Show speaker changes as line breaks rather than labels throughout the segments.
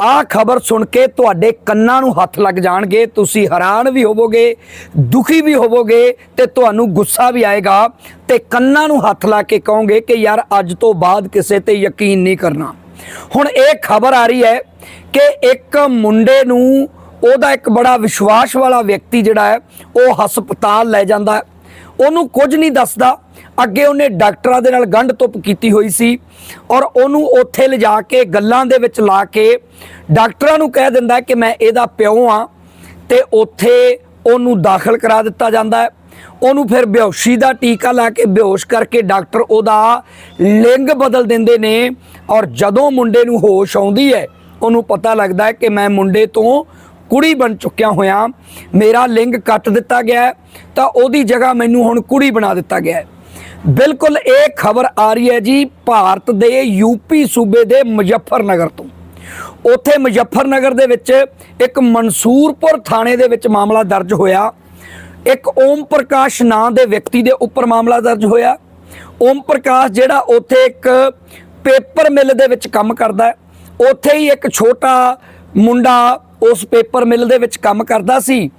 ਆਹ ਖਬਰ ਸੁਣ ਕੇ ਤੁਹਾਡੇ ਕੰਨਾਂ ਨੂੰ ਹੱਥ ਲੱਗ ਜਾਣਗੇ, ਤੁਸੀਂ ਹੈਰਾਨ ਵੀ ਹੋਵੋਗੇ, ਦੁਖੀ ਵੀ ਹੋਵੋਗੇ ਤੇ ਤੁਹਾਨੂੰ ਗੁੱਸਾ ਵੀ ਆਏਗਾ ਤੇ ਕੰਨਾਂ ਨੂੰ ਹੱਥ ਲਾ ਕੇ ਕਹੋਗੇ ਕਿ ਯਾਰ ਅੱਜ ਤੋਂ ਬਾਅਦ ਕਿਸੇ ਤੇ ਯਕੀਨ ਨਹੀਂ ਕਰਨਾ। ਹੁਣ ਇਹ ਖਬਰ ਆ ਰਹੀ ਹੈ ਕਿ ਇੱਕ ਮੁੰਡੇ ਨੂੰ ਉਹਦਾ ਇੱਕ ਬੜਾ ਵਿਸ਼ਵਾਸ ਵਾਲਾ ਵਿਅਕਤੀ ਜਿਹੜਾ ਹੈ, ਉਹ ਹਸਪਤਾਲ ਲੈ ਜਾਂਦਾ ਉਹਨੂੰ ਕੁਝ ਨਹੀਂ ਦੱਸਦਾ। ਅੱਗੇ ਉਹਨੇ ਡਾਕਟਰਾਂ ਦੇ ਨਾਲ ਗੰਢ ਤੁਪ ਕੀਤੀ ਹੋਈ ਸੀ ਔਰ ਉਹਨੂੰ ਉੱਥੇ ਲਿਜਾ ਕੇ ਗੱਲਾਂ ਦੇ ਵਿੱਚ ਲਾ ਕੇ ਡਾਕਟਰਾਂ ਨੂੰ ਕਹਿ ਦਿੰਦਾ ਕਿ ਮੈਂ ਇਹਦਾ ਪਿਓ ਆ ਤੇ ਉੱਥੇ ਉਹਨੂੰ ਦਾਖਲ ਕਰਾ ਦਿੱਤਾ ਜਾਂਦਾ ਹੈ। ਉਹਨੂੰ ਫਿਰ ਬੇਹੋਸ਼ੀ ਦਾ ਟੀਕਾ ਲਾ ਕੇ ਬੇਹੋਸ਼ ਕਰਕੇ ਡਾਕਟਰ ਉਹਦਾ ਲਿੰਗ ਬਦਲ ਦਿੰਦੇ ਨੇ ਔਰ ਜਦੋਂ ਮੁੰਡੇ ਨੂੰ ਹੋਸ਼ ਆਉਂਦੀ ਹੈ, ਉਹਨੂੰ ਪਤਾ ਲੱਗਦਾ ਹੈ ਕਿ ਮੈਂ ਮੁੰਡੇ ਤੋਂ ਕੁੜੀ ਬਣ ਚੁੱਕਿਆ ਹੋਇਆ। ਮੇਰਾ ਲਿੰਗ ਕੱਟ ਦਿੱਤਾ ਗਿਆ ਤਾਂ ਉਹਦੀ ਜਗ੍ਹਾ ਮੈਨੂੰ ਹੁਣ ਕੁੜੀ ਬਣਾ ਦਿੱਤਾ ਗਿਆ ਬਿਲਕੁਲ ਇਹ ਖਬਰ ਆ ਰਹੀ ਹੈ ਜੀ ਭਾਰਤ ਦੇ ਯੂਪੀ ਸੂਬੇ ਦੇ ਮੁਜ਼ੱਫਰਨਗਰ ਤੋਂ। ਉੱਥੇ ਮੁਜ਼ੱਫਰਨਗਰ ਦੇ ਵਿੱਚ ਇੱਕ ਮਨਸੂਰਪੁਰ ਥਾਣੇ ਦੇ ਵਿੱਚ ਮਾਮਲਾ ਦਰਜ ਹੋਇਆ। ਇੱਕ ਓਮ ਪ੍ਰਕਾਸ਼ ਨਾਂ ਦੇ ਵਿਅਕਤੀ ਦੇ ਉੱਪਰ ਮਾਮਲਾ ਦਰਜ ਹੋਇਆ। ਓਮ ਪ੍ਰਕਾਸ਼ ਜਿਹੜਾ ਉੱਥੇ ਇੱਕ ਪੇਪਰ ਮਿਲ ਦੇ ਵਿੱਚ ਕੰਮ ਕਰਦਾ ਹੈ। ਉੱਥੇ ਹੀ ਇੱਕ ਛੋਟਾ ਮੁੰਡਾ ਉਸ ਪੇਪਰ ਮਿਲ ਦੇ ਵਿੱਚ ਕੰਮ ਕਰਦਾ ਸੀ।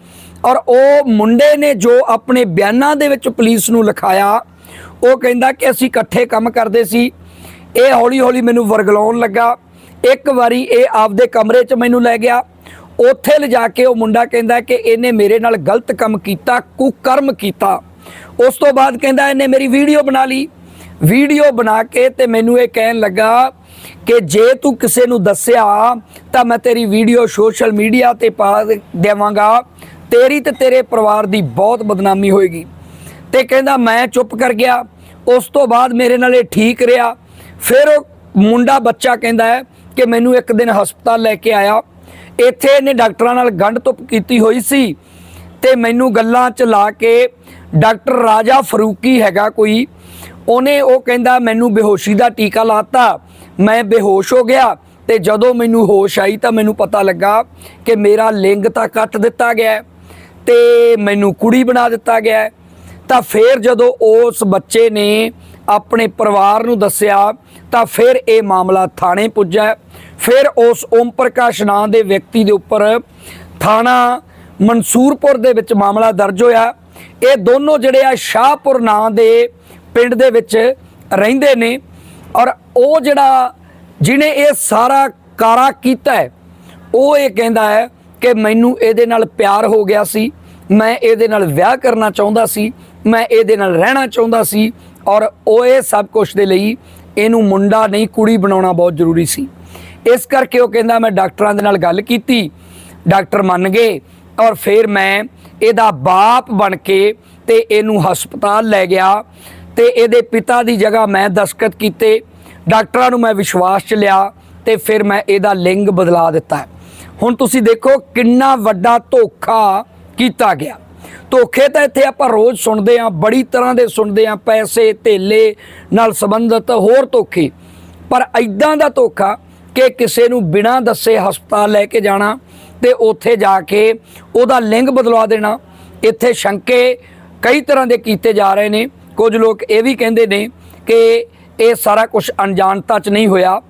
ਔਰ ਉਹ ਮੁੰਡੇ ਨੇ ਜੋ ਆਪਣੇ ਬਿਆਨਾਂ ਦੇ ਵਿੱਚ ਪੁਲਿਸ ਨੂੰ ਲਿਖਾਇਆ, ਉਹ ਕਹਿੰਦਾ ਕਿ ਅਸੀਂ ਇਕੱਠੇ ਕੰਮ ਕਰਦੇ ਸੀ। ਇਹ ਹੌਲੀ ਹੌਲੀ ਮੈਨੂੰ ਵਰਗਲਾਉਣ ਲੱਗਾ। ਇੱਕ ਵਾਰੀ ਇਹ ਆਪਦੇ ਕਮਰੇ 'ਚ ਮੈਨੂੰ ਲੈ ਗਿਆ। ਉੱਥੇ ਲਿਜਾ ਕੇ ਉਹ ਮੁੰਡਾ ਕਹਿੰਦਾ ਕਿ ਇਹਨੇ ਮੇਰੇ ਨਾਲ ਗਲਤ ਕੰਮ ਕੀਤਾ, ਕੁਕਰਮ ਕੀਤਾ। ਉਸ ਤੋਂ ਬਾਅਦ ਕਹਿੰਦਾ ਇਹਨੇ ਮੇਰੀ ਵੀਡੀਓ ਬਣਾ ਲਈ। ਵੀਡੀਓ ਬਣਾ ਕੇ ਤੇ ਮੈਨੂੰ ਇਹ ਕਹਿਣ ਲੱਗਾ ਕਿ ਜੇ ਤੂੰ ਕਿਸੇ ਨੂੰ ਦੱਸਿਆ ਤਾਂ ਮੈਂ ਤੇਰੀ ਵੀਡੀਓ ਸੋਸ਼ਲ ਮੀਡੀਆ ਤੇ ਪਾ ਦੇਵਾਂਗਾ। ਤੇਰੀ ਤੇ ਤੇਰੇ ਪਰਿਵਾਰ ਦੀ ਬਹੁਤ ਬਦਨਾਮੀ ਹੋਏਗੀ। ਤੇ ਕਹਿੰਦਾ, ਮੈਂ ਚੁੱਪ ਕਰ ਗਿਆ। ਉਸ ਤੋਂ ਬਾਅਦ ਮੇਰੇ ਨਾਲ ਇਹ ਠੀਕ ਰਿਹਾ। ਫਿਰ ਉਹ ਮੁੰਡਾ ਬੱਚਾ ਕਹਿੰਦਾ ਹੈ ਕਿ ਮੈਨੂੰ ਇੱਕ ਦਿਨ ਹਸਪਤਾਲ ਲੈ ਕੇ ਆਇਆ। ਇੱਥੇ ਇਹਨੇ ਡਾਕਟਰਾਂ ਨਾਲ ਗੰਢ ਤੁਪ ਕੀਤੀ ਹੋਈ ਸੀ ਤੇ ਮੈਨੂੰ ਗੱਲਾਂ ਚ ਲਾ ਕੇ ਡਾਕਟਰ ਰਾਜਾ ਫਰੂਕੀ ਹੈਗਾ ਕੋਈ, ਉਹਨੇ ਉਹ ਕਹਿੰਦਾ, ਮੈਨੂੰ ਬੇਹੋਸ਼ੀ ਦਾ ਟੀਕਾ ਲਾਤਾ। ਮੈਂ ਬੇਹੋਸ਼ ਹੋ ਗਿਆ ਤੇ ਜਦੋਂ ਮੈਨੂੰ ਹੋਸ਼ ਆਈ ਤਾਂ ਮੈਨੂੰ ਪਤਾ ਲੱਗਾ ਕਿ ਮੇਰਾ ਲਿੰਗ ਤਾਂ ਕੱਟ ਦਿੱਤਾ ਗਿਆ ਤੇ ਮੈਨੂੰ ਕੁੜੀ ਬਣਾ ਦਿੱਤਾ ਗਿਆ ਤਾਂ ਫਿਰ ਜਦੋਂ ਉਸ ਬੱਚੇ ਨੇ ਆਪਣੇ ਪਰਿਵਾਰ ਨੂੰ ਦੱਸਿਆ, ਤਾਂ ਫਿਰ ਇਹ ਮਾਮਲਾ ਥਾਣੇ ਪੁੱਜਾ ਫਿਰ ਉਸ ਓਮ ਪ੍ਰਕਾਸ਼ ਨਾਂ ਦੇ ਵਿਅਕਤੀ ਦੇ ਉੱਪਰ ਥਾਣਾ ਮਨਸੂਰਪੁਰ ਦੇ ਵਿੱਚ ਮਾਮਲਾ ਦਰਜ ਹੋਇਆ ਇਹ ਦੋਨੋਂ ਜਿਹੜੇ ਆ ਸ਼ਾਹਪੁਰ ਨਾਂ ਦੇ ਪਿੰਡ ਦੇ ਵਿੱਚ ਰਹਿੰਦੇ ਨੇ ਔਰ ਉਹ ਜਿਹੜਾ ਜਿਹਨੇ ਇਹ ਸਾਰਾ ਕਾਰਾ ਕੀਤਾ ਹੈ, ਉਹ ਇਹ ਕਹਿੰਦਾ ਹੈ ਕਿ ਮੈਨੂੰ ਇਹਦੇ ਨਾਲ ਪਿਆਰ ਹੋ ਗਿਆ ਸੀ, ਮੈਂ ਇਹਦੇ ਨਾਲ ਵਿਆਹ ਕਰਨਾ ਚਾਹੁੰਦਾ ਸੀ, ਮੈਂ ਇਹਦੇ ਨਾਲ ਰਹਿਣਾ ਚਾਹੁੰਦਾ ਸੀ ਔਰ ਉਹ ਇਹ ਸਭ ਕੁਝ ਦੇ ਲਈ ਇਹਨੂੰ ਮੁੰਡਾ ਨਹੀਂ, ਕੁੜੀ ਬਣਾਉਣਾ ਬਹੁਤ ਜ਼ਰੂਰੀ ਸੀ। ਇਸ ਕਰਕੇ ਉਹ ਕਹਿੰਦਾ, ਮੈਂ ਡਾਕਟਰਾਂ ਦੇ ਨਾਲ ਗੱਲ ਕੀਤੀ, ਡਾਕਟਰ ਮੰਨ ਗਏ ਔਰ ਫਿਰ ਮੈਂ ਇਹਦਾ ਬਾਪ ਬਣ ਕੇ ਤੇ ਇਹਨੂੰ ਹਸਪਤਾਲ ਲੈ ਗਿਆ ਤੇ ਇਹਦੇ ਪਿਤਾ ਦੀ ਜਗ੍ਹਾ ਮੈਂ ਦਸਖਤ ਕੀਤੇ, ਡਾਕਟਰਾਂ ਨੂੰ ਮੈਂ ਵਿਸ਼ਵਾਸ ਚ ਲਿਆ ਤੇ ਫਿਰ ਮੈਂ ਇਹਦਾ ਲਿੰਗ ਬਦਲਾ ਦਿੱਤਾ। ਹੁਣ ਤੁਸੀਂ ਦੇਖੋ ਕਿੰਨਾ ਵੱਡਾ ਧੋਖਾ ਕੀਤਾ ਗਿਆ। ਧੋਖੇ ਤਾਂ ਇੱਥੇ ਆਪਾਂ ਰੋਜ਼ ਸੁਣਦੇ ਆਂ ਬੜੀ ਤਰ੍ਹਾਂ ਦੇ ਸੁਣਦੇ ਆਂ ਪੈਸੇ, ਧੇਲੇ ਨਾਲ ਸੰਬੰਧਿਤ ਹੋਰ ਧੋਖੇ। ਪਰ ਐਦਾਂ ਦਾ ਧੋਖਾ ਕਿ ਕਿਸੇ ਨੂੰ ਬਿਨਾਂ ਦੱਸੇ ਹਸਪਤਾਲ ਲੈ ਕੇ ਜਾਣਾ ਤੇ ਉੱਥੇ ਜਾ ਕੇ ਉਹਦਾ ਲਿੰਗ ਬਦਲਵਾ ਦੇਣਾ, ਇੱਥੇ ਸ਼ੰਕੇ ਕਈ ਤਰ੍ਹਾਂ ਦੇ ਕੀਤੇ ਜਾ ਰਹੇ ਨੇ। ਕੁਝ ਲੋਕ ਇਹ ਵੀ ਕਹਿੰਦੇ ਨੇ ਕਿ ਇਹ ਸਾਰਾ ਕੁਝ ਅਣਜਾਣਤਾ 'ਚ ਨਹੀਂ ਹੋਇਆ।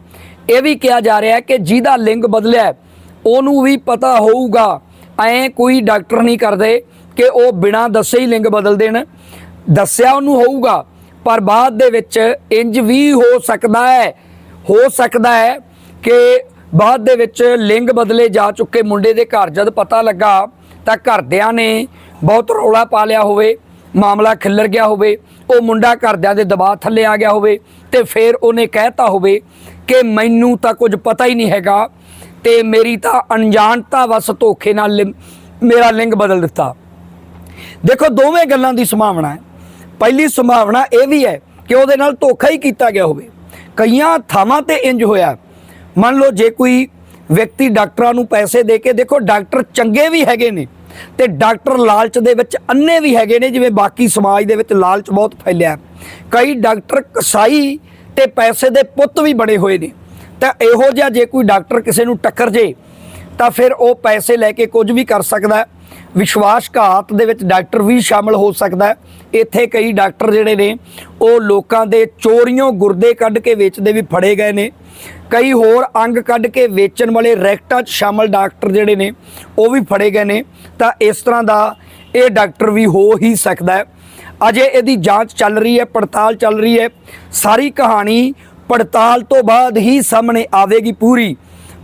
ਇਹ ਵੀ ਕਿਹਾ ਜਾ ਰਿਹਾ ਹੈ ਕਿ ਜਿਹਦਾ ਲਿੰਗ ਬਦਲਿਆ ਉਹਨੂੰ ਵੀ ਪਤਾ ਹੋਊਗਾ। ਐ ਕੋਈ ਡਾਕਟਰ ਨਹੀਂ ਕਰਦੇ ਕਿ ਉਹ ਬਿਨਾਂ ਦੱਸੇ ਹੀ ਲਿੰਗ ਬਦਲ ਦੇਣ। ਦੱਸਿਆ ਉਹਨੂੰ ਹੋਊਗਾ, ਪਰ ਬਾਅਦ ਦੇ ਵਿੱਚ ਇੰਜ ਵੀ ਹੋ ਸਕਦਾ ਹੈ, ਹੋ ਸਕਦਾ ਹੈ ਕਿ ਬਾਅਦ ਦੇ ਵਿੱਚ ਲਿੰਗ ਬਦਲੇ ਜਾ ਚੁੱਕੇ ਮੁੰਡੇ ਦੇ ਘਰ ਜਦ ਪਤਾ ਲੱਗਾ ਤਾਂ ਘਰਦਿਆਂ ਨੇ ਬਹੁਤ ਰੌਲਾ ਪਾ ਲਿਆ ਹੋਵੇ, ਮਾਮਲਾ ਖਿੱਲਰ ਗਿਆ ਹੋਵੇ, ਉਹ ਮੁੰਡਾ ਘਰਦਿਆਂ ਦੇ ਦਬਾਅ ਥੱਲੇ ਆ ਗਿਆ ਹੋਵੇ ਤੇ ਫਿਰ ਉਹਨੇ ਕਹਿਤਾ ਹੋਵੇ ਕਿ ਮੈਨੂੰ ਤਾਂ ਕੁਝ ਪਤਾ ਹੀ ਨਹੀਂ ਹੈਗਾ ਤੇ ਮੇਰੀ ਤਾਂ ਅਣਜਾਣਤਾ ਵਸ ਧੋਖੇ ਨਾਲ ਲਿੰ- ਮੇਰਾ ਲਿੰਗ ਬਦਲ ਦਿੱਤਾ। ਦੇਖੋ ਦੋਵੇਂ ਗੱਲਾਂ ਦੀ ਸੰਭਾਵਨਾ ਹੈ। ਪਹਿਲੀ ਸੰਭਾਵਨਾ ਇਹ ਵੀ ਹੈ ਕਿ ਉਹਦੇ ਨਾਲ ਧੋਖਾ ਹੀ ਕੀਤਾ ਗਿਆ ਹੋਵੇ। ਕਈਆਂ ਥਾਵਾਂ ਤੇ ਇੰਜ ਹੋਇਆ। ਮੰਨ ਲਓ ਜੇ ਕੋਈ ਵਿਅਕਤੀ ਡਾਕਟਰਾਂ ਨੂੰ ਪੈਸੇ ਦੇ ਕੇ, ਦੇਖੋ ਡਾਕਟਰ ਚੰਗੇ ਵੀ ਹੈਗੇ ਨੇ ਤੇ ਡਾਕਟਰ ਲਾਲਚ ਦੇ ਵਿੱਚ ਅੰਨੇ ਵੀ ਹੈਗੇ ਨੇ, ਜਿਵੇਂ ਬਾਕੀ ਸਮਾਜ ਦੇ ਵਿੱਚ ਲਾਲਚ ਬਹੁਤ ਫੈਲਿਆ। ਕਈ ਡਾਕਟਰ ਕਸਾਈ ਤੇ ਪੈਸੇ ਦੇ ਪੁੱਤ ਵੀ ਬਣੇ ਹੋਏ ਨੇ। ਤਾਂ ਇਹੋ ਜਿਹਾ ਜੇ ਕੋਈ ਡਾਕਟਰ ਕਿਸੇ ਨੂੰ ਟੱਕਰ ਜੇ, ਤਾਂ ਫਿਰ ਉਹ ਪੈਸੇ ਲੈ ਕੇ ਕੁਝ ਵੀ ਕਰ ਸਕਦਾ ਵਿਸ਼ਵਾਸਘਾਤ ਦੇ ਵਿੱਚ ਡਾਕਟਰ ਵੀ ਸ਼ਾਮਲ ਹੋ ਸਕਦਾ ਇੱਥੇ ਕਈ ਡਾਕਟਰ ਜਿਹੜੇ ਨੇ, ਉਹ ਲੋਕਾਂ ਦੇ ਚੋਰੀਆਂ ਗੁਰਦੇ ਕੱਢ ਕੇ ਵੇਚਦੇ ਵੀ ਫੜੇ ਗਏ ਨੇ। ਕਈ ਹੋਰ ਅੰਗ ਕੱਢ ਕੇ ਵੇਚਣ ਵਾਲੇ ਰੈਕਟਾਂ 'ਚ ਸ਼ਾਮਲ ਡਾਕਟਰ ਜਿਹੜੇ ਨੇ, ਉਹ ਵੀ ਫੜੇ ਗਏ ਨੇ। ਤਾਂ ਇਸ ਤਰ੍ਹਾਂ ਦਾ ਇਹ ਡਾਕਟਰ ਵੀ ਹੋ ਹੀ ਸਕਦਾ ਹੈ। ਅਜੇ ਇਹਦੀ ਜਾਂਚ ਚੱਲ ਰਹੀ ਹੈ, ਪੜਤਾਲ ਚੱਲ ਰਹੀ ਹੈ। ਸਾਰੀ ਕਹਾਣੀ ਪੜਤਾਲ ਤੋਂ ਬਾਅਦ ਹੀ ਸਾਹਮਣੇ ਆਵੇਗੀ ਪੂਰੀ।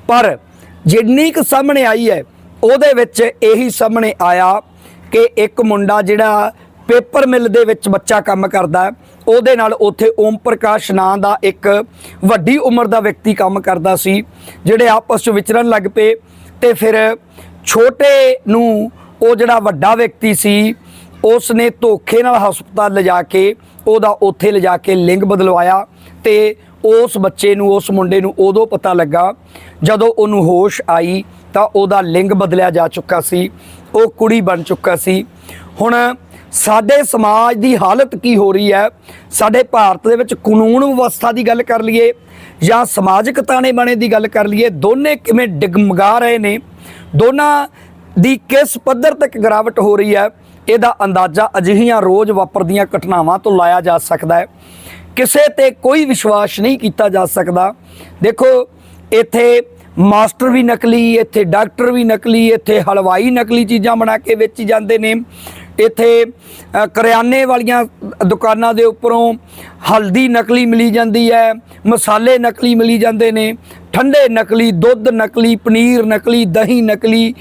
ਪਰ ਜਿੰਨੀ ਕੁ ਸਾਹਮਣੇ ਆਈ ਹੈ, ਉਹਦੇ ਵਿੱਚ ਇਹੀ ਸਾਹਮਣੇ ਆਇਆ ਕਿ ਇੱਕ ਮੁੰਡਾ ਜਿਹੜਾ ਪੇਪਰ ਮਿਲ ਦੇ ਵਿੱਚ ਬੱਚਾ ਕੰਮ ਕਰਦਾ ਉਹਦੇ ਨਾਲ ਉੱਥੇ ਓਮ ਪ੍ਰਕਾਸ਼ ਨਾਂ ਦਾ ਇੱਕ ਵੱਡੀ ਉਮਰ ਦਾ ਵਿਅਕਤੀ ਕੰਮ ਕਰਦਾ ਸੀ, ਜਿਹੜੇ ਆਪਸ ਵਿੱਚ ਵਿਚਰਨ ਲੱਗ ਪਏ ਤੇ ਫਿਰ ਛੋਟੇ ਨੂੰ ਉਹ ਜਿਹੜਾ ਵੱਡਾ ਵਿਅਕਤੀ ਸੀ ਉਸ ਨੇ ਧੋਖੇ ਨਾਲ ਹਸਪਤਾਲ ਲਿਜਾ ਕੇ ਉਹਦਾ ਉੱਥੇ ਲਿਜਾ ਕੇ ਲਿੰਗ ਬਦਲਵਾਇਆ ਤੇ ਉਸ ਬੱਚੇ ਨੂੰ, ਉਸ ਮੁੰਡੇ ਨੂੰ ਉਦੋਂ ਪਤਾ ਲੱਗਾ ਜਦੋਂ ਉਹਨੂੰ ਹੋਸ਼ ਆਈ ਤਾਂ ਉਹਦਾ ਲਿੰਗ ਬਦਲਿਆ ਜਾ ਚੁੱਕਾ ਸੀ, ਉਹ ਕੁੜੀ ਬਣ ਚੁੱਕਾ ਸੀ। ਹੁਣ ਸਾਡੇ ਸਮਾਜ ਦੀ ਹਾਲਤ ਕੀ ਹੋ ਰਹੀ ਹੈ? ਸਾਡੇ ਭਾਰਤ ਦੇ ਵਿੱਚ ਕਾਨੂੰਨ ਵਿਵਸਥਾ ਦੀ ਗੱਲ ਕਰ ਲਈਏ ਜਾਂ ਸਮਾਜਿਕ ਤਾਣੇ ਬਾਣੇ ਦੀ ਗੱਲ ਕਰ ਲਈਏ, ਦੋਨੇ ਕਿਵੇਂ ਡਿਗਮਗਾ ਰਹੇ ਨੇ? ਦੋਨਾਂ ਦੀ ਕਿਸ ਪੱਧਰ ਤੱਕ ਗਿਰਾਵਟ ਹੋ ਰਹੀ ਹੈ? ਇਹਦਾ ਅੰਦਾਜ਼ਾ ਅਜਿਹੀਆਂ ਰੋਜ਼ ਵਾਪਰਦੀਆਂ ਘਟਨਾਵਾਂ ਤੋਂ ਲਾਇਆ ਜਾ ਸਕਦਾ ਹੈ। ਕਿਸੇ ਤੇ ਕੋਈ ਵਿਸ਼ਵਾਸ ਨਹੀਂ ਕੀਤਾ ਜਾ ਸਕਦਾ। ਦੇਖੋ, ਇੱਥੇ ਮਾਸਟਰ ਵੀ ਨਕਲੀ, ਇੱਥੇ ਡਾਕਟਰ ਵੀ ਨਕਲੀ, ਇੱਥੇ ਹਲਵਾਈ ਨਕਲੀ ਚੀਜ਼ਾਂ ਬਣਾ ਕੇ ਵੇਚੀ ਜਾਂਦੇ ਨੇ। ਇੱਥੇ ਕਰਿਆਨੇ ਵਾਲੀਆਂ ਦੁਕਾਨਾਂ ਦੇ ਉੱਪਰੋਂ ਹਲਦੀ ਨਕਲੀ ਮਿਲੀ ਜਾਂਦੀ ਹੈ, ਮਸਾਲੇ ਨਕਲੀ ਮਿਲੀ ਜਾਂਦੇ ਨੇ, ਠੰਡੇ ਨਕਲੀ, ਦੁੱਧ ਨਕਲੀ, ਪਨੀਰ ਨਕਲੀ, ਦਹੀਂ ਨਕਲੀ,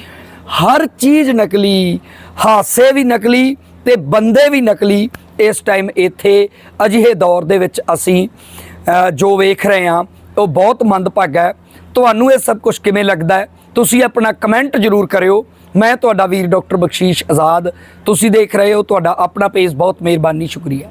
ਹਰ ਚੀਜ਼ ਨਕਲੀ, ਹਾਸੇ ਵੀ ਨਕਲੀ ਤੇ ਬੰਦੇ ਵੀ ਨਕਲੀ ਇਸ ਟਾਈਮ ਇੱਥੇ ਅਜਿਹੇ ਦੌਰ ਦੇ ਵਿੱਚ ਅਸੀਂ ਜੋ ਵੇਖ ਰਹੇ ਹਾਂ, ਉਹ ਬਹੁਤ ਮੰਦਭਾਗਾ ਹੈ। ਤੁਹਾਨੂੰ ਇਹ ਸਭ ਕੁਝ ਕਿਵੇਂ ਲੱਗਦਾ ਹੈ? ਤੁਸੀਂ ਆਪਣਾ ਕਮੈਂਟ ਜ਼ਰੂਰ ਕਰਿਓ। ਮੈਂ ਤੁਹਾਡਾ ਵੀਰ ਡਾਕਟਰ ਬਖਸ਼ੀਸ਼ ਆਜ਼ਾਦ। ਤੁਸੀਂ ਦੇਖ ਰਹੇ ਹੋ, ਤੁਹਾਡਾ ਆਪਣਾ ਪੇਜ ਬਹੁਤ ਮਿਹਰਬਾਨੀ, ਸ਼ੁਕਰੀਆ।